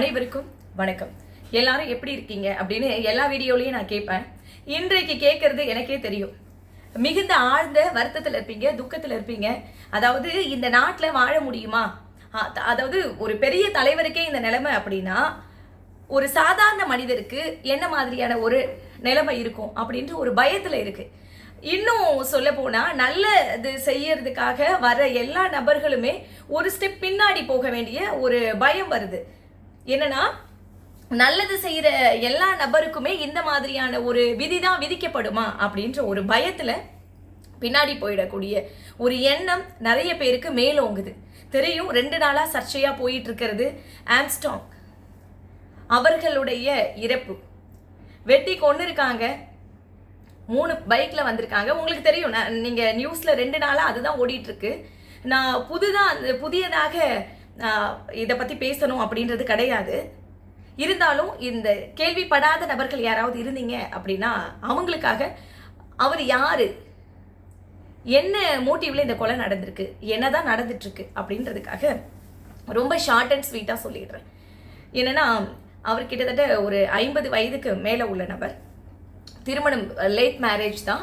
அனைவருக்கும் வணக்கம். எல்லாரும் எப்படி இருக்கீங்க அப்படின்னு எல்லா வீடியோலையும் நான் கேட்பேன். இன்றைக்கு கேட்கறது எனக்கே தெரியும். மிகுந்த ஆழ்ந்த வருத்தத்தில் இருப்பீங்க துக்கத்தில் இருப்பீங்க. அதாவது இந்த நாட்டில் வாழ முடியுமா? அதாவது ஒரு பெரிய தலைவருக்கே இந்த நிலைமை அப்படின்னா ஒரு சாதாரண மனிதருக்கு என்ன மாதிரியான ஒரு நிலைமை இருக்கும் அப்படின்ற ஒரு பயத்தில் இருக்கு. இன்னும் சொல்ல நல்ல நல்லது செய்யறதுக்காக வர எல்லா நபர்களுமே ஒரு ஸ்டெப் பின்னாடி போக வேண்டிய ஒரு பயம் வருது. என்னன்னா நல்லது செய்யற எல்லா நபருக்குமே இந்த மாதிரியான ஒரு விதி தான் விதிக்கப்படுமா அப்படின்ற ஒரு பயத்துல பின்னாடி போயிடக்கூடிய ஒரு எண்ணம் நிறைய பேருக்கு மேலோங்குது தெரியும் ரெண்டு நாளாக சர்ச்சையாக போயிட்டு இருக்கிறது ஆம்ஸ்டாங் அவர்களுடைய இறப்பு. வெட்டி கொண்டு இருக்காங்க. மூணு பைக்கில் வந்திருக்காங்க. உங்களுக்கு தெரியும் நான் நீங்கள் நியூஸில் ரெண்டு நாளாக அதுதான் ஓடிட்டுருக்கு. நான் புதுதாக அந்த புதியதாக இதை பற்றி பேசணும் அப்படின்றது கிடையாது. இருந்தாலும் இந்த கேள்விப்படாத நபர்கள் யாராவது இருந்தீங்க அப்படின்னா அவங்களுக்காக அவர் யார்? என்ன மோட்டிவில் இந்த கொலை நடந்திருக்கு? என்ன தான் நடந்துட்டுருக்கு அப்படின்றதுக்காக ரொம்ப ஷார்ட் அண்ட் ஸ்வீட்டாக சொல்லிடுறேன். என்னென்னா அவர் கிட்டத்தட்ட ஒரு ஐம்பது வயதுக்கு மேலே உள்ள நபர். திருமணம் லேட் மேரேஜ் தான்.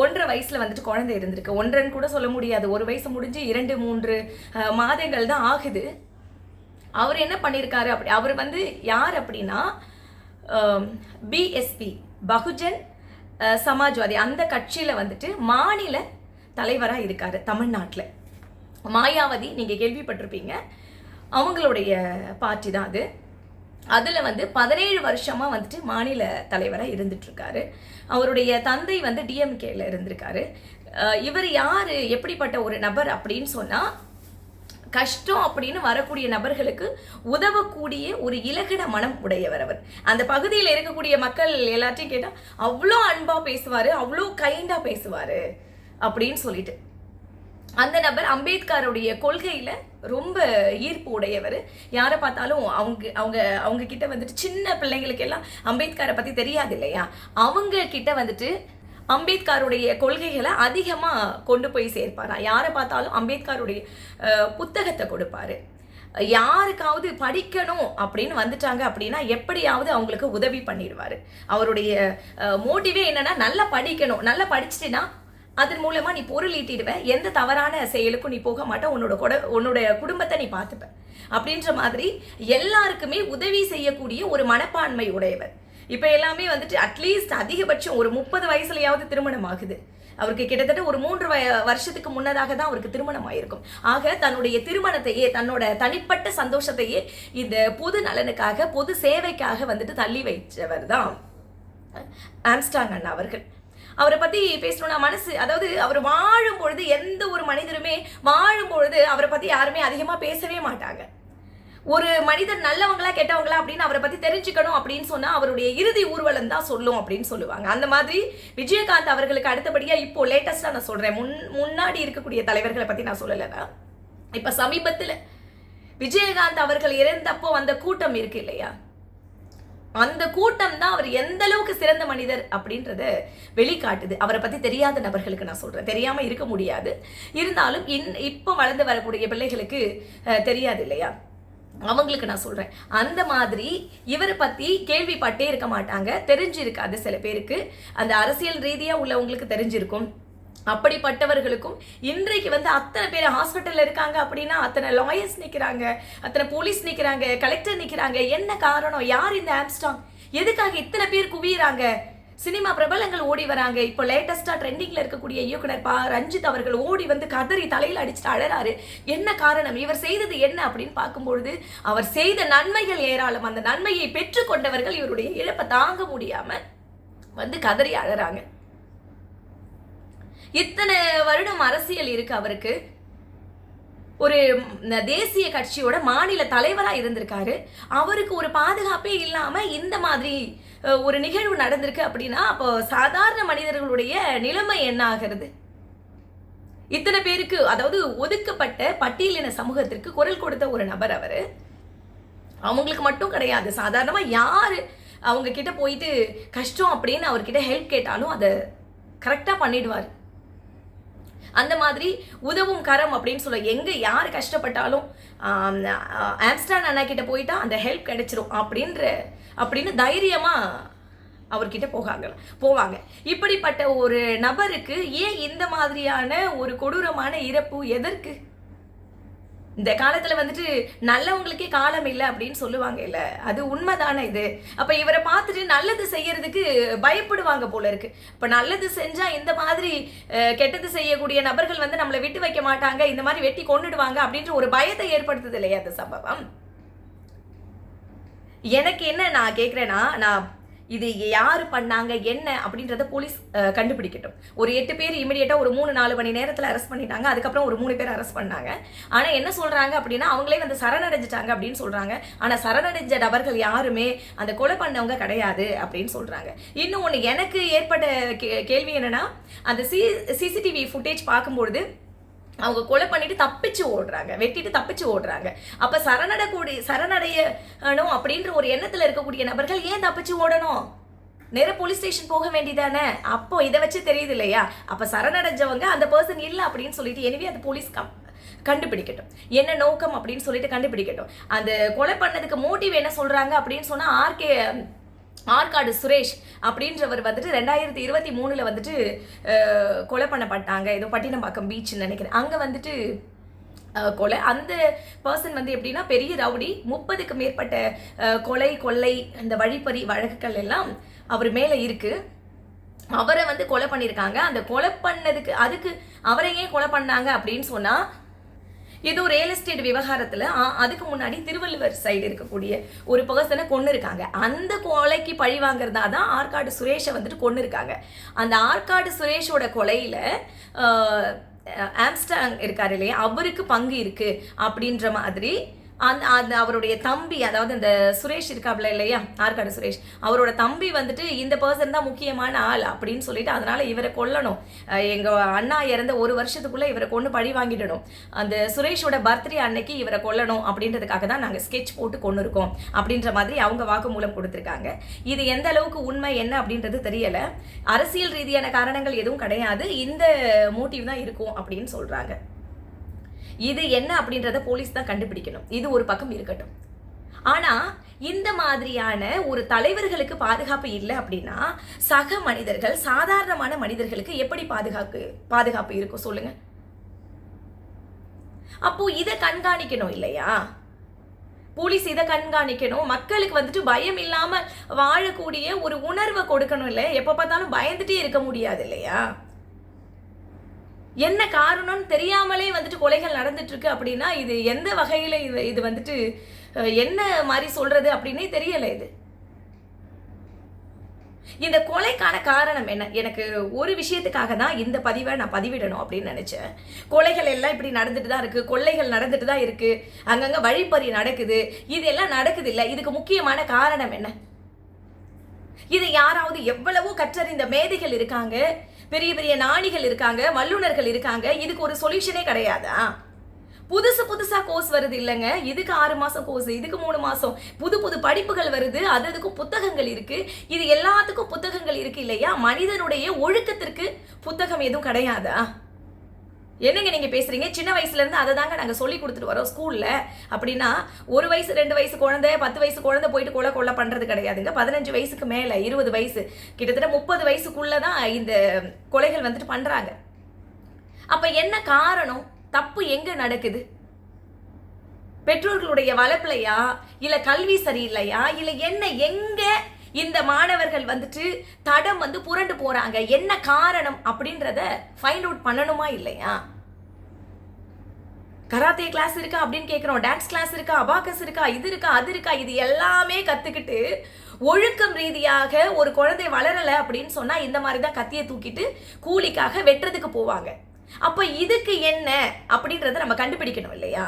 ஒன்றரை வயசில் வந்துட்டு குழந்தை இருந்திருக்கு. ஒன்றன்னு கூட சொல்ல முடியாது. ஒரு வயசு முடிஞ்சு இரண்டு மூன்று மாதங்கள் தான் ஆகுது. அவர் என்ன பண்ணியிருக்காரு அப்படி அவர் வந்து யார் அப்படின்னா பிஎஸ்பி பகுஜன் சமாஜ்வாதி அந்த கட்சியில் வந்துட்டு மாநில தலைவராக இருக்கார் தமிழ்நாட்டில். மாயாவதி நீங்கள் கேள்விப்பட்டிருப்பீங்க. அவங்களுடைய பார்ட்டி தான் அது. அதில் வந்து பதினேழு வருஷமாக வந்துட்டு மாநில தலைவராக இருந்துட்டுருக்காரு. அவருடைய தந்தை வந்து டிஎம்கேல இருந்திருக்காரு. இவர் யார்? எப்படிப்பட்ட ஒரு நபர் அப்படின்னு சொன்னால் கஷ்டம் அப்படின்னு வரக்கூடிய நபர்களுக்கு உதவக்கூடிய ஒரு இலகின மனம் உடையவர் அவர். அந்த பகுதியில் இருக்கக்கூடிய மக்கள் எல்லாத்தையும் கேட்டால் அவ்வளோ அன்பாக பேசுவார் அவ்வளோ கைண்டாக பேசுவார் அப்படின்னு சொல்லிட்டு. அந்த நபர் அம்பேத்கருடைய கொள்கையில ரொம்ப ஈர்ப்பு உடையவர். யாரை பார்த்தாலும் அவங்க அவங்க அவங்க கிட்ட வந்துட்டு சின்ன பிள்ளைங்களுக்கு எல்லாம் அம்பேத்கரை பத்தி தெரியாது இல்லையா? அவங்க கிட்ட வந்துட்டு அம்பேத்கருடைய கொள்கைகளை அதிகமாக கொண்டு போய் சேர்ப்பாரா? யாரை பார்த்தாலும் அம்பேத்கருடைய புத்தகத்தை கொடுப்பாரு. யாருக்காவது படிக்கணும் அப்படின்னு வந்துட்டாங்க அப்படின்னா எப்படியாவது அவங்களுக்கு உதவி பண்ணிடுவார். அவருடைய மோட்டிவே என்னன்னா நல்லா படிக்கணும். நல்லா படிச்சிட்டினா அதன் மூலமா நீ பொருள் ஈட்டிடுவ. எந்த தவறான செயலுக்கும் நீ போக மாட்ட. உன்னோட கொட உன்னோட குடும்பத்தை நீ பார்த்துப்ப. அப்படின்ற மாதிரி எல்லாருக்குமே உதவி செய்யக்கூடிய ஒரு மனப்பான்மை உடையவர். இப்போ எல்லாமே வந்துட்டு அட்லீஸ்ட் அதிகபட்சம் ஒரு முப்பது வயசுலையாவது திருமணம் ஆகுது. அவருக்கு கிட்டத்தட்ட ஒரு மூன்று வய- வருஷத்துக்கு முன்னதாக தான் அவருக்கு திருமணம் ஆயிருக்கும். ஆக தன்னுடைய திருமணத்தையே தன்னோட தனிப்பட்ட சந்தோஷத்தையே இந்த பொது நலனுக்காக பொது சேவைக்காக வந்துட்டு தள்ளி வைச்சவர் தான் ஆம்ஸ்டாங் அண்ணா அவர்கள். அவரை பத்தி பேசணும்னா மனசு அதாவது அவர் வாழும் பொழுது எந்த ஒரு மனிதருமே வாழும் பொழுது அவரை பத்தி யாருமே அதிகமா பேசவே மாட்டாங்க. ஒரு மனிதர் நல்லவங்களா கெட்டவங்களா அப்படின்னு அவரை பத்தி தெரிஞ்சுக்கணும் அப்படின்னு சொன்னா அவருடைய இறுதி ஊர்வலம் தான் சொல்லும் அப்படின்னு சொல்லுவாங்க. அந்த மாதிரி விஜயகாந்த் அவர்களுக்கு அடுத்தபடியா இப்போ லேட்டஸ்டா நான் சொல்றேன். முன் முன்னாடி இருக்கக்கூடிய தலைவர்களை பத்தி நான் சொல்லலைன்னா இப்ப சமீபத்துல விஜயகாந்த் அவர்கள் இறந்தப்போ வந்த கூட்டம் இருக்கு இல்லையா? அந்த கூட்டம் தான் அவர் எந்த அளவுக்கு சிறந்த மனிதர் அப்படின்றத வெளிக்காட்டுது. அவரை பத்தி தெரியாத நபர்களுக்கு நான் சொல்றேன். தெரியாம இருக்க முடியாது. இருந்தாலும் இன் இப்போ வளர்ந்து வரக்கூடிய பிள்ளைகளுக்கு தெரியாது இல்லையா? அவங்களுக்கு நான் சொல்றேன். அந்த மாதிரி இவரை பத்தி கேள்விப்பட்டே இருக்க மாட்டாங்க. தெரிஞ்சிருக்காது சில பேருக்கு. அந்த அரசியல் ரீதியா உள்ளவங்களுக்கு தெரிஞ்சிருக்கும். அப்படிப்பட்டவர்களுக்கும் இன்றைக்கு வந்து அத்தனை பேர் ஹாஸ்பிட்டலில் இருக்காங்க அப்படின்னா அத்தனை லாயர்ஸ் நிற்கிறாங்க அத்தனை போலீஸ் நிற்கிறாங்க கலெக்டர் நிற்கிறாங்க என்ன காரணம்? யார் இந்த ஆம்ஸ்டாங் எதுக்காக இத்தனை பேர் குவியறாங்க? சினிமா பிரபலங்கள் ஓடி வராங்க. இப்போ லேட்டஸ்ட்டாக ட்ரெண்டிங்கில் இருக்கக்கூடிய இயக்குனர் பா ரஞ்சித் அவர்கள் ஓடி வந்து கதறி தலையில் அடிச்சுட்டு அழறாரு. என்ன காரணம்? இவர் செய்தது என்ன அப்படின்னு பார்க்கும்பொழுது அவர் செய்த நன்மைகள் ஏராளம். அந்த நன்மையை பெற்றுக்கொண்டவர்கள் இவருடைய இழப்பை தாங்க முடியாமல் வந்து கதறி அழறாங்க. இத்தனை வருடம் அரசியல் இருக்கு அவருக்கு. ஒரு தேசிய கட்சியோட மாநில தலைவரா இருந்திருக்காரு. அவருக்கு ஒரு பாதுகாப்பே இல்லாம இந்த மாதிரி ஒரு நிகழ்வு நடந்திருக்கு அப்படின்னா அப்போ சாதாரண மனிதர்களுடைய நிலைமை என்ன ஆகிறது? இத்தனை பேருக்கு அதாவது ஒதுக்கப்பட்ட பட்டியலின சமூகத்திற்கு குரல் கொடுத்த ஒரு நபர் அவர். அவங்களுக்கு மட்டும் கிடையாது. சாதாரணமாக யார் அவங்க கிட்ட போயிட்டு கஷ்டம் அப்படின்னு அவர்கிட்ட ஹெல்ப் கேட்டாலும் அதை கரெக்டாக பண்ணிடுவார். அந்த மாதிரி உதவும் கரம் அப்படின்னு சொல்ல எங்க யார் கஷ்டப்பட்டாலும் ஆம்ஸ்டான் அண்ணா கிட்ட போயிட்டா அந்த ஹெல்ப் கிடைச்சிரும் அப்படின்ற அப்படின்னு தைரியமா அவர்கிட்ட போகாங்க போவாங்க. இப்படிப்பட்ட ஒரு நபருக்கு ஏன் இந்த மாதிரியான ஒரு கொடூரமான இறப்பு எதற்கு? இந்த காலத்துல வந்துட்டு நல்லவங்களுக்கே காலம் இல்லை அப்படின்னு சொல்லுவாங்க இல்ல அது உண்மைதானே இது? அப்ப இவரை பார்த்துட்டு நல்லது செய்யறதுக்கு பயப்படுவாங்க போல இருக்கு. இப்ப நல்லது செஞ்சா இந்த மாதிரி கெட்டது செய்யக்கூடிய நபர்கள் வந்து நம்மளை விட்டு வைக்க மாட்டாங்க இந்த மாதிரி வெட்டி கொன்னுடுவாங்க அப்படின்ற ஒரு பயத்தை ஏற்படுத்துது இல்லையா அந்த சம்பவம்? எனக்கு என்ன நான் கேட்குறேன்னா நான் இது யார் பண்ணாங்க என்ன அப்படின்றத போலீஸ் கண்டுபிடிக்கட்டும். ஒரு எட்டு பேர் இமிடியேட்டாக ஒரு மூணு நாலு மணி நேரத்தில் அரெஸ்ட் பண்ணிட்டாங்க. அதுக்கப்புறம் ஒரு மூணு பேர் அரெஸ்ட் பண்ணாங்க. ஆனால் என்ன சொல்கிறாங்க அப்படின்னா அவங்களே வந்து சரணடைஞ்சிட்டாங்க அப்படின்னு சொல்கிறாங்க ஆனால் சரணடைஞ்ச நபர்கள் யாருமே அந்த கொலை பண்ணவங்க கிடையாது அப்படின்னு சொல்கிறாங்க இன்னும் ஒன்று எனக்கு ஏற்பட்ட கே- கேள்வி என்னன்னா அந்த சி சிசிடிவி ஃபுட்டேஜ் பார்க்கும்பொழுது அவங்க கொலை பண்ணிட்டு தப்பிச்சு ஓடுறாங்க வெட்டிட்டு தப்பிச்சு ஓடுறாங்க. அப்ப சரணடக்கூடிய சரணடையணும் அப்படின்ற ஒரு எண்ணத்துல இருக்கக்கூடிய நபர்கள் ஏன் தப்பிச்சு ஓடணும்? நேர போலீஸ் ஸ்டேஷன் போக வேண்டியதானே? அப்போ இதை வச்சு தெரியுது இல்லையா? அப்ப சரணடைஞ்சவங்க அந்த பர்சன் இல்லை அப்படின்னு சொல்லிட்டு எனவே அந்த போலீஸ் கண்டுபிடிக்கட்டும். என்ன நோக்கம் அப்படின்னு சொல்லிட்டு கண்டுபிடிக்கட்டும். அந்த கொலை பண்ணதுக்கு மோட்டிவ் என்ன சொல்றாங்க அப்படின்னு சொன்னா ஆர்கே ஆற்காடு சுரேஷ் அப்படின்றவர் வந்துட்டு ரெண்டாயிரத்தி இருபத்தி மூணில் வந்துட்டு கொலை பண்ணப்பட்டாங்க. ஏதோ பட்டினம்பாக்கம் பீச்னு நினைக்கிறேன். அங்கே வந்துட்டு கொலை. அந்த பர்சன் வந்து எப்படின்னா பெரிய ரவுடி முப்பதுக்கு மேற்பட்ட கொலை கொள்ளை இந்த வழிப்பறி வழக்குகள் எல்லாம் அவர் மேலே இருக்குது அவரை வந்து கொலை பண்ணியிருக்காங்க அந்த கொலை பண்ணதுக்கு அதுக்கு அவரை ஏன் கொலை பண்ணாங்க அப்படின்னு சொன்னால் ஏதோ ரியல் எஸ்டேட் விவகாரத்தில் அதுக்கு முன்னாடி திருவள்ளுவர் சைடு இருக்கக்கூடிய ஒரு பர்சனை கொண்டு இருக்காங்க. அந்த கொலைக்கு பழி வாங்குறதா தான் ஆற்காடு சுரேஷை வந்துட்டு கொண்டு இருக்காங்க. அந்த ஆற்காடு சுரேஷோட கொலையில் ஆம்ஸ்டாங் இருக்கார் இல்லையா? அவருக்கு பங்கு இருக்குது அப்படின்ற மாதிரி அந்த அந்த அவருடைய தம்பி அதாவது இந்த சுரேஷ் இருக்காப்ல இல்லையா? ஆற்காடு சுரேஷ். அவரோட தம்பி வந்துட்டு இந்த பர்சன் தான் முக்கியமான ஆள் அப்படின்னு சொல்லிட்டு அதனால இவரை கொல்லணும். எங்கள் எங்க அண்ணா இறந்த ஒரு வருஷத்துக்குள்ள இவரை கொண்டு பழி வாங்கிடணும். அந்த சுரேஷோட பர்த்டே அன்னைக்கு இவரை கொல்லணும் அப்படின்றதுக்காக தான் நாங்கள் ஸ்கெட்ச் போட்டு கொண்டு இருக்கோம் அப்படின்ற மாதிரி அவங்க வாக்குமூலம் கொடுத்துருக்காங்க. இது எந்த அளவுக்கு உண்மை என்ன அப்படின்றது தெரியல. அரசியல் ரீதியான காரணங்கள் எதுவும் கிடையாது. இந்த மோட்டிவ் தான் இருக்கும் அப்படின்னு சொல்றாங்க. இது என்ன அப்படின்றத போலீஸ் தான் கண்டுபிடிக்கணும். இது ஒரு பக்கம் இருக்கட்டும். ஆனால் இந்த மாதிரியான ஒரு தலைவர்களுக்கு பாதுகாப்பு இல்லை அப்படின்னா சக மனிதர்கள் சாதாரணமான மனிதர்களுக்கு எப்படி பாதுகாப்பு பாதுகாப்பு இருக்கும் சொல்லுங்க. அப்போ இதை கண்காணிக்கணும் இல்லையா? போலீஸ் இதை கண்காணிக்கணும். மக்களுக்கு வந்துட்டு பயம் இல்லாமல் வாழக்கூடிய ஒரு உணர்வை கொடுக்கணும் இல்லை எப்போ பார்த்தாலும் பயந்துட்டே இருக்க முடியாது இல்லையா? என்ன காரணம்னு தெரியாமலே வந்துட்டு கொலைகள் நடந்துட்டு இருக்கு அப்படின்னா இது எந்த வகையில இது இது வந்துட்டு என்ன மாதிரி சொல்றது அப்படின்னே தெரியல இது. இந்த கொலைக்கான காரணம் என்ன? எனக்கு ஒரு விஷயத்துக்காக தான் இந்த பதிவை நான் பதிவிடணும் அப்படின்னு நினைச்சேன். கொலைகள் எல்லாம் இப்படி நடந்துட்டு தான் இருக்கு கொள்ளைகள் நடந்துட்டு தான் இருக்கு அங்கங்க வழிப்பறி நடக்குது இதெல்லாம் நடக்குது இல்லை இதுக்கு முக்கியமான காரணம் என்ன? இது யாராவது எவ்வளவோ கற்றறிந்த மேதைகள் இருக்காங்க பெரிய பெரிய நாணிகள் இருக்காங்க வல்லுனர்கள் இருக்காங்க. இதுக்கு ஒரு சொல்யூஷனே கிடையாதா? புதுசு புதுசாக கோர்ஸ் வருது இல்லைங்க. இதுக்கு ஆறு மாதம் கோர்ஸ் இதுக்கு மூணு மாதம் புது புது படிப்புகள் வருது. அது அதுக்கும் புத்தகங்கள் இருக்குது இது எல்லாத்துக்கும் புத்தகங்கள் இருக்குது இல்லையா? மனிதனுடைய ஒழுக்கத்திற்கு புத்தகம் எதுவும் கிடையாதா? என்னங்க நீங்கள் பேசுகிறீங்க சின்ன வயசுலேருந்து அதை தாங்க நாங்கள் சொல்லி கொடுத்துட்டு வரோம் ஸ்கூலில். அப்படின்னா ஒரு வயசு ரெண்டு வயசு குழந்தை பத்து வயசு குழந்தை போயிட்டு கொலை கொள்ள பண்ணுறது கிடையாதுங்க. பதினஞ்சு வயசுக்கு மேலே இருபது வயசு. கிட்டத்தட்ட முப்பது வயசுக்குள்ளே தான் இந்த கொலைகள் வந்துட்டு பண்ணுறாங்க அப்போ என்ன காரணம்? தப்பு எங்கே நடக்குது? பெற்றோர்களுடைய வளர்ப்பிலையா? இல்லை கல்வி சரியில்லையா? இல்லை என்ன எங்கே இந்த மாணவர்கள் வந்துட்டு தடம் வந்து புரண்டு போறாங்க. என்ன காரணம் அப்படின்றத ஃபைண்ட் அவுட் பண்ணணுமா இல்லையா? கராத்தே கிளாஸ் இருக்கா அப்படின்னு கேட்குறோம் டான்ஸ் கிளாஸ் இருக்கா? அபாக்கஸ் இருக்கா? இது இருக்கா? அது இருக்கா? இது எல்லாமே கற்றுக்கிட்டு ஒழுக்கம் ரீதியாக ஒரு குழந்தை வளரலை அப்படின்னு சொன்னால் இந்த மாதிரி தான் கத்தியை தூக்கிட்டு கூலிக்காக வெட்டுறதுக்கு போவாங்க. அப்போ இதுக்கு என்ன அப்படின்றத நம்ம கண்டுபிடிக்கணும் இல்லையா?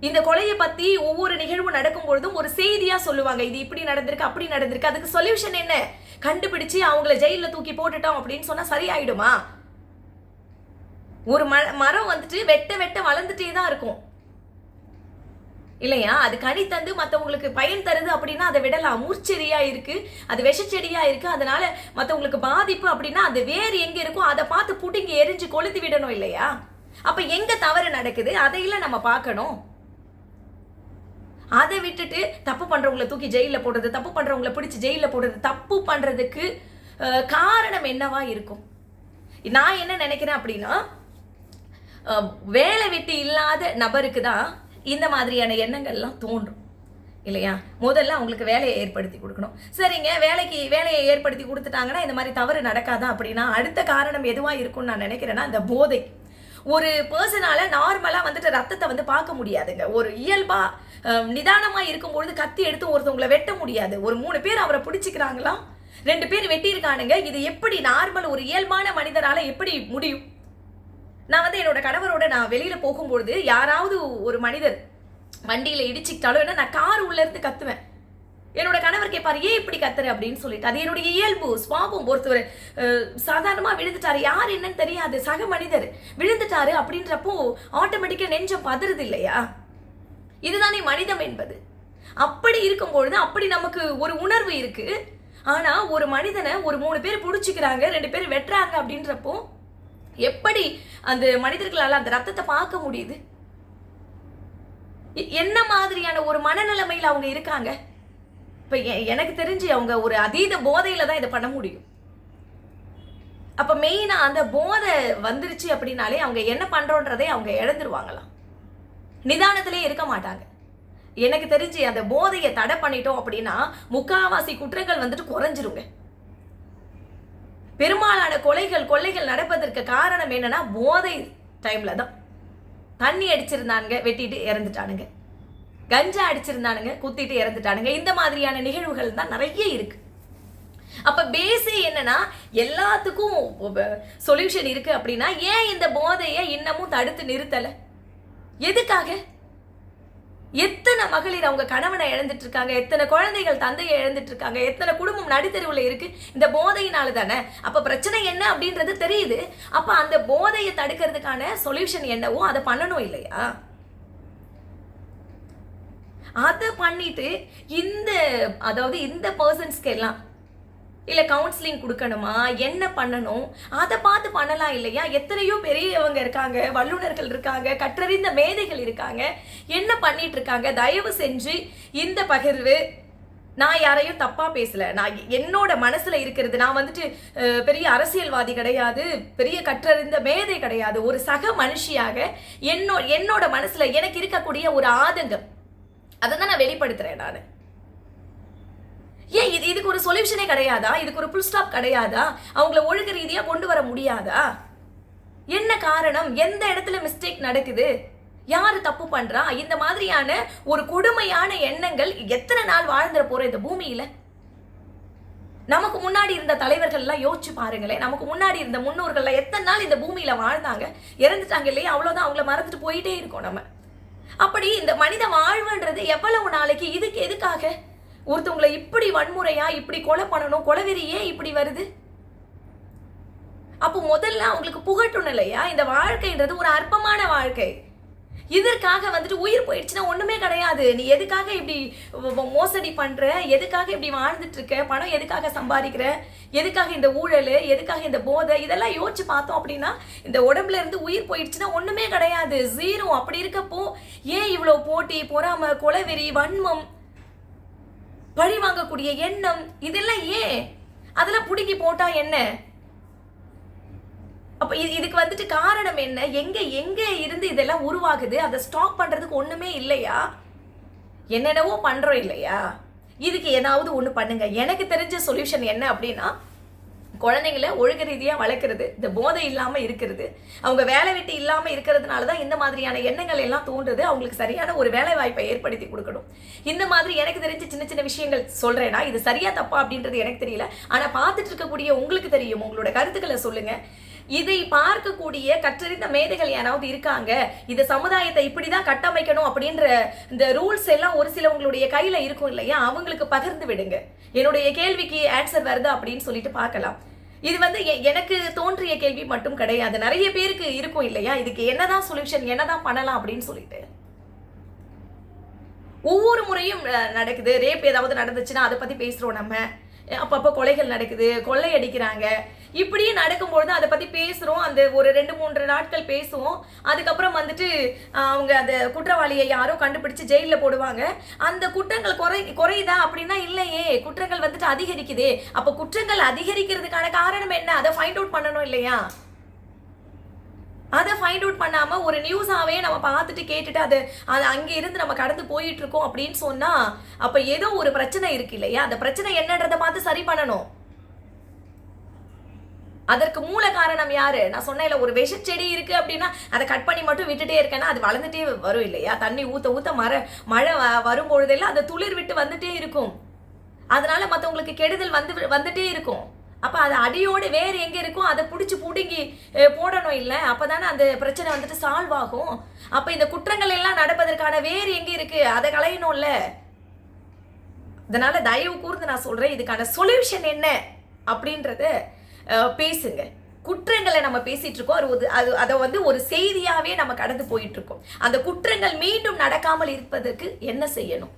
இந்த கொலையை பத்தி ஒவ்வொரு நிகழ்வும் நடக்கும் பொழுதும் ஒரு செய்தியா சொல்லுவாங்க. இது இப்படி நடந்திருக்கு அப்படி நடந்திருக்கு. அதுக்கு சொல்யூஷன் என்ன? கண்டுபிடிச்சு அவங்கள ஜெயில தூக்கி போட்டுட்டோம் அப்படின்னு சொன்னா சரியாயிடுமா ஒரு ம மரம் வந்துட்டு வெட்ட வெட்ட வளர்ந்துட்டே தான் இருக்கும். இல்லையா? அது கனி தந்து மற்றவங்களுக்கு பயன் தருது அப்படின்னா அதை விடலாம். மூர்ச்செடியா இருக்கு அது விஷச்செடியா இருக்கு. அதனால மற்றவங்களுக்கு பாதிப்பு அப்படின்னா அது வேறு எங்க இருக்கோ அதை பார்த்து புட்டிங்கி எரிஞ்சு கொளுத்தி விடணும் இல்லையா? அப்ப எங்க தவறு நடக்குது? அதையெல்லாம் நம்ம பார்க்கணும். அதை விட்டுட்டு தப்பு பண்ணுறவங்களை தூக்கி ஜெயிலில் போடுறது தப்பு பண்ணுறவங்கள பிடிச்சி ஜெயிலில் போடுறது தப்பு பண்ணுறதுக்கு காரணம் என்னவா இருக்கும்? நான் என்ன நினைக்கிறேன் அப்படின்னா வேலை வெட்டி இல்லாத நபருக்கு தான் இந்த மாதிரியான எண்ணங்கள்லாம் தோன்றும். இல்லையா? முதல்ல அவங்களுக்கு வேலையை ஏற்படுத்தி கொடுக்கணும். சரிங்க வேலைக்கு வேலையை ஏற்படுத்தி கொடுத்துட்டாங்கன்னா இந்த மாதிரி தவறு நடக்காதா அப்படின்னா அடுத்த காரணம் எதுவாக இருக்கும்னு நான் நினைக்கிறேன்னா இந்த போதை. ஒரு பர்சனால நார்மலாக வந்துட்டு ரத்தத்தை வந்து பார்க்க முடியாதுங்க. ஒரு இயல்பா நிதானமாக நிதானமா இருக்கும்பொழுது கத்தி எடுத்து ஒருத்தவங்களை வெட்ட முடியாது. ஒரு மூணு பேர் அவரை பிடிச்சிக்கிறாங்களாம் ரெண்டு பேர் வெட்டியிருக்கானுங்க. இது எப்படி நார்மல் ஒரு இயல்பான மனிதரால எப்படி முடியும்? நான் வந்து என்னோட கணவரோட நான் வெளியில போகும்பொழுது யாராவது ஒரு மனிதர் வண்டியில இடிச்சுக்கிட்டாலும் என்ன நான் கார் உள்ள இருந்து கத்துவேன். என்னோட கணவர் கேட்பார் ஏன் இப்படி கத்துற? அப்படின்னு சொல்லிட்டு. அது என்னுடைய இயல்பு சுவாபம் ஒருத்தவர் சாதாரணமாக சாதாரணமா விழுந்துட்டாரு. யார் என்னன்னு தெரியாது. சக மனிதர். விழுந்துட்டாரு அப்படின்றப்போ ஆட்டோமேட்டிக்கா நெஞ்சம் பதறது இல்லையா? இதுதானே மனிதம் என்பது. அப்படி இருக்கும் பொழுது அப்படி நமக்கு ஒரு உணர்வு இருக்கு. ஆனா ஒரு மனிதனை ஒரு மூணு பேர் பிடிச்சிக்கிறாங்க ரெண்டு பேர் வெட்டுறாங்க அப்படின்றப்போ எப்படி அந்த மனிதர்களால் அந்த ரத்தத்தை பார்க்க முடியுது? என்ன மாதிரியான ஒரு மனநிலைமையில் அவங்க இருக்காங்க? இப்போ எனக்கு தெரிஞ்சு அவங்க ஒரு அதீத போதையில தான் இதை பண்ண முடியும். அப்போ மெயினாக அந்த போதை வந்துருச்சு அப்படின்னாலே அவங்க என்ன பண்ணுறோன்றதை அவங்க இழந்துருவாங்களாம். நிதானத்திலே இருக்க மாட்டாங்க. எனக்கு தெரிஞ்சு அந்த போதையை தடை பண்ணிட்டோம் அப்படின்னா முக்காவாசி குற்றங்கள் வந்துட்டு குறைஞ்சிருங்க. பெரும்பாலான கொலைகள் கொள்ளைகள் நடப்பதற்கு காரணம் என்னன்னா போதை டைம்ல தான். தண்ணி அடிச்சிருந்தானுங்க வெட்டிட்டு இறந்துட்டானுங்க. கஞ்சா அடிச்சிருந்தானுங்க குத்திட்டு இறந்துட்டானுங்க. இந்த மாதிரியான நிகழ்வுகள் தான் நிறைய இருக்கு. அப்ப பேஸே என்னன்னா எல்லாத்துக்கும் சொல்யூஷன் இருக்கு அப்படின்னா ஏன் இந்த போதையை இன்னமும் தடுத்து நிறுத்தல? எதுக்காக? எத்தனை மகளிர் அவங்க கணவனை இழந்துட்டு இருக்காங்க எத்தனை குழந்தைகள் தந்தையை இழந்துட்டு இருக்காங்க எத்தனை குடும்பம் நடுத்தெருவுல இருக்கு இந்த போதையினால தானே? அப்ப பிரச்சனை என்ன அப்படின்றது தெரியுது. அப்ப அந்த போதையை தடுக்கிறதுக்கான சொல்யூஷன் என்னவோ அதை பண்ணணும் இல்லையா? அதை பண்ணிட்டு இந்த அதாவது இந்த பர்சன்ஸ்க்கு எல்லாம் இல்ல கவுன்சிலிங் கொடுக்கணுமா என்ன பண்ணணும் அதை பார்த்து பண்ணலாம் இல்லையா? எத்தனையோ பெரியவங்க இருக்காங்க வல்லுநர்கள் இருக்காங்க கற்றறிந்த மேதைகள் இருக்காங்க. என்ன பண்ணிட்டு இருக்காங்க? தயவு செஞ்சு இந்த பகிர்வு நான் யாரையும் தப்பாக பேசல. நான் என்னோட மனசில் இருக்கிறது நான் வந்துட்டு பெரிய அரசியல்வாதி கிடையாது பெரிய கற்றறிந்த மேதை கிடையாது. ஒரு சக மனுஷியாக என்னோ என்னோட மனசில் எனக்கு இருக்கக்கூடிய ஒரு ஆதங்கம். அதை தான் நான் வெளிப்படுத்துறேன் நான். ஏன் இது இதுக்கு ஒரு சொல்யூஷனே கிடையாதா? இதுக்கு ஒரு புல் ஸ்டாப் கிடையாதா? அவங்கள ஒழுங்கு ரீதியா கொண்டு வர முடியாதா? என்ன காரணம்? எந்த இடத்துல மிஸ்டேக் நடக்குது? யார் தப்பு பண்றா? இந்த மாதிரியான ஒரு கொடுமையான எண்ணங்கள் எத்தனை நாள் வாழ்ந்துட போற இந்த பூமியில? நமக்கு முன்னாடி இருந்த தலைவர்கள் எல்லாம் யோசிச்சு பாருங்களேன். நமக்கு முன்னாடி இருந்த முன்னோர்கள்லாம் எத்தனை நாள் இந்த பூமியில வாழ்ந்தாங்க? இறந்துட்டாங்க இல்லையா? அவ்வளவுதான். அவங்கள மறந்துட்டு போயிட்டே இருக்கோம் நம்ம. அப்படி இந்த மனித வாழ்வுன்றது எவ்வளவு நாளைக்கு? இதுக்கு எதுக்காக? ஒருத்தவங்களை இப்படி வன்முறையா இப்படி கொலை பண்ணணும் கொலைவெறி ஏன் இப்படி வருது? அப்போ முதல்ல அவங்களுக்கு புகட்டணும் இல்லையா? இந்த வாழ்க்கைன்றது ஒரு அற்பமான வாழ்க்கை. இதற்காக வந்துட்டு உயிர் போயிடுச்சுன்னா ஒண்ணுமே கிடையாது. நீ எதுக்காக இப்படி மோசடி பண்ற? எதுக்காக இப்படி வாழ்ந்துட்டு இருக்க? பணம் எதுக்காக சம்பாதிக்கிற? எதுக்காக இந்த ஊழல்? எதுக்காக இந்த போதை? இதெல்லாம் யோசிச்சு பார்த்தோம் அப்படின்னா இந்த உடம்புல இருந்து உயிர் போயிடுச்சுன்னா ஒண்ணுமே கிடையாது. ஜீரோ அப்படி இருக்கப்போ ஏன் இவ்வளவு போட்டி பொறாம கொலவெறி வன்மம் பழி வாங்கக்கூடிய எண்ணம் இதெல்லாம் ஏன்? அதெல்லாம் பிடுங்கி போட்டா என்ன? அப்போ இது இதுக்கு வந்துட்டு காரணம் என்ன? எங்க எங்க இருந்து இதெல்லாம் உருவாகுது? அதை ஸ்டாப் பண்றதுக்கு ஒண்ணுமே இல்லையா? என்னென்னவோ பண்றோம் இல்லையா? இதுக்கு ஏதாவது ஒண்ணு பண்ணுங்க. எனக்கு தெரிஞ்ச சொல்யூஷன் என்ன அப்படின்னா குழந்தைங்கள ஒழுக்க ரீதியாக வளர்க்குறது இந்த போதை இல்லாமல் இருக்கிறது. அவங்க வேலை விட்டு இல்லாமல் இருக்கிறதுனால தான் இந்த மாதிரியான எண்ணங்கள் எல்லாம் தோன்றுது. அவங்களுக்கு சரியான ஒரு வேலை வாய்ப்பை ஏற்படுத்தி கொடுக்கணும். இந்த மாதிரி எனக்கு தெரிஞ்ச சின்ன சின்ன விஷயங்கள் சொல்கிறேன்னா இது சரியா தப்பா அப்படின்றது எனக்கு தெரியல. ஆனால் பார்த்துட்டு இருக்கக்கூடிய உங்களுக்கு தெரியும். உங்களோட கருத்துக்களை சொல்லுங்கள் இதை பார்க்கக்கூடிய கற்றறிந்த மேதைகள் யாராவது இருக்காங்க? இந்த சமுதாயத்தை இப்படிதான் கட்டமைக்கணும் அப்படின்ற இந்த ரூல்ஸ் எல்லாம் ஒரு சிலவங்களுடைய கையில இருக்கும் இல்லையா? அவங்களுக்கு பகிர்ந்து விடுங்க. என்னுடைய கேள்விக்கு ஆன்சர் வருதா அப்படின்னு சொல்லிட்டு பார்க்கலாம். இது வந்து எ- எனக்கு தோன்றிய கேள்வி மட்டும் கிடையாது. நிறைய பேருக்கு இருக்கும் இல்லையா? இதுக்கு என்னதான் சொல்யூஷன் என்னதான் பண்ணலாம் அப்படின்னு சொல்லிட்டு. ஒவ்வொரு முறையும் நடக்குது. ரேப் ஏதாவது நடந்துச்சுன்னா அதை பத்தி பேசுறோம் நம்ம. அப்பப்போ கொலைகள் நடக்குது கொள்ளை அடிக்கிறாங்க. இப்படியே நடக்கும்பொழுது அதை பற்றி பேசுகிறோம் அந்த ஒரு ரெண்டு மூன்று நாட்கள் பேசுவோம். அதுக்கப்புறம் வந்துட்டு அவங்க அந்த குற்றவாளியை யாரோ கண்டுபிடிச்சு ஜெயிலில் போடுவாங்க. அந்த குற்றங்கள் குறை குறையுதா அப்படின்னா இல்லையே. குற்றங்கள் வந்துட்டு அதிகரிக்குதே. அப்போ குற்றங்கள் அதிகரிக்கிறதுக்கான காரணம் என்ன? அதை ஃபைண்ட் அவுட் பண்ணணும் இல்லையா? அதை ஃபைண்ட் அவுட் பண்ணாமல் ஒரு நியூஸாகவே நம்ம பார்த்துட்டு கேட்டுட்டு அது அது அங்கே இருந்து நம்ம கடந்து போயிட்டு இருக்கோம் அப்படின்னு சொன்னால் அப்போ ஏதோ ஒரு பிரச்சனை இருக்கு இல்லையா? அந்த பிரச்சனை என்னன்றதை பார்த்து சரி பண்ணணும். அதற்கு மூல காரணம் யாரு? நான் சொன்னேன்ல ஒரு விஷ செடி இருக்கு அப்படின்னா அதை கட் பண்ணி மட்டும் விட்டுட்டே இருக்கேன்னா அது வளர்ந்துட்டே வரும் இல்லையா? தண்ணி ஊத்த ஊத்த மர மழை வரும்பொழுதெல்லாம் அந்த துளிர் விட்டு வந்துட்டே இருக்கும். அதனால மற்றவங்களுக்கு கெடுதல் வந்து வந்துட்டே இருக்கும். அப்போ அது அடியோடு வேறு எங்கே இருக்கும் அதை பிடிச்சி பிடுங்கி போடணும் இல்லை? அப்போ தானே அந்த பிரச்சனை வந்துட்டு சால்வ் ஆகும். அப்போ இந்த குற்றங்கள் எல்லாம் நடப்பதற்கான வேறு எங்கே இருக்குது அதை களையணும்ல? அதனால் தயவு கூர்ந்து நான் சொல்கிறேன் இதுக்கான சொல்யூஷன் என்ன? அப்படின்றத பேசுங்க. குற்றங்களை நம்ம பேசிகிட்டு இருக்கோம். அது ஒரு- அது அதை வந்து ஒரு செய்தியாகவே நம்ம கடந்து போயிட்டுருக்கோம் அந்த குற்றங்கள் மீண்டும் நடக்காமல் இருப்பதற்கு என்ன செய்யணும்?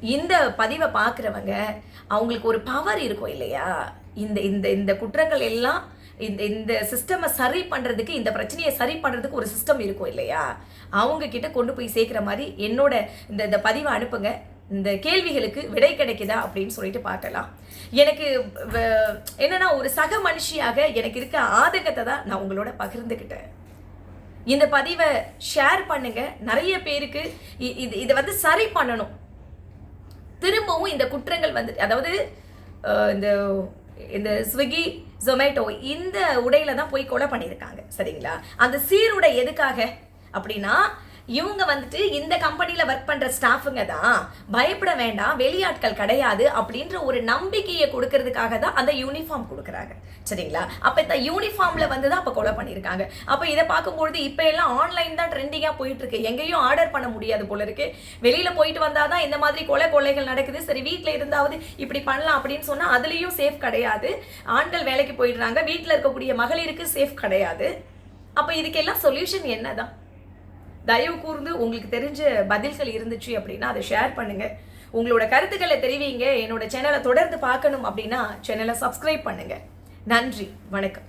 இந்த பதிவை பார்க்குறவங்க அவங்களுக்கு ஒரு பவர் இருக்கும் இல்லையா? இந்த இந்த இந்த குற்றங்கள் எல்லாம் இந்த இந்த சிஸ்டமை சரி பண்ணுறதுக்கு இந்த பிரச்சனையை சரி பண்ணுறதுக்கு ஒரு சிஸ்டம் இருக்கும் இல்லையா? அவங்க கிட்ட கொண்டு போய் சேர்க்குற மாதிரி என்னோட இந்த இந்த பதிவை அனுப்புங்க. இந்த கேள்விகளுக்கு விடை கிடைக்குதா அப்படின்னு சொல்லிட்டு பார்க்கலாம். எனக்கு என்னன்னா ஒரு சக மனுஷியாக எனக்கு இருக்க ஆதங்கத்தை தான் நான் உங்களோட பகிர்ந்துக்கிட்டேன். இந்த பதிவை ஷேர் பண்ணுங்க. நிறைய பேருக்கு இ- இது இதை வந்து சரி பண்ணணும். திரும்பவும் இந்த குற்றங்கள் வந்து அதாவது இந்த இந்த ஸ்விக்கி ஜொமேட்டோ இந்த உடையில தான் போய் கொலை பண்ணியிருக்காங்க சரிங்களா? அந்த சீருடை எதுக்காக அப்படின்னா இவங்க வந்துட்டு இந்த கம்பெனியில் ஒர்க் பண்ணுற ஸ்டாஃபுங்க தான். பயப்பட வேண்டாம் வெளியாட்கள் கிடையாது அப்படின்ற ஒரு நம்பிக்கையை கொடுக்கறதுக்காக தான் அந்த யூனிஃபார்ம் கொடுக்குறாங்க. சரிங்களா? அப்போ இந்த யூனிஃபார்மில் வந்து தான் அப்போ கொலை பண்ணியிருக்காங்க. அப்போ இதை பார்க்கும்பொழுது இப்போ எல்லாம் ஆன்லைன் தான் ட்ரெண்டிங்காக போயிட்டுருக்கு. எங்கேயும் ஆர்டர் பண்ண முடியாது போல இருக்கு. வெளியில் போயிட்டு வந்தாதான் இந்த மாதிரி கொலை கொள்ளைகள் நடக்குது. சரி வீட்டில் இருந்தாவது இப்படி பண்ணலாம் அப்படின்னு சொன்னால் அதுலேயும் சேஃப் கிடையாது. ஆண்கள் வேலைக்கு போயிடுறாங்க. வீட்டில் இருக்கக்கூடிய மகளிருக்கு சேஃப் கிடையாது. அப்போ இதுக்கெல்லாம் சொல்யூஷன் என்னதான்? தயவு கூர்ந்து உங்களுக்கு தெரிஞ்ச பதில்கள் இருந்துச்சு அப்படின்னா அதை ஷேர் பண்ணுங்க. உங்களோட கருத்துக்களை தெரிவிங்க. என்னோட சேனலை தொடர்ந்து பார்க்கணும் அப்படின்னா சேனலை சப்ஸ்கிரைப் பண்ணுங்க. நன்றி. வணக்கம்.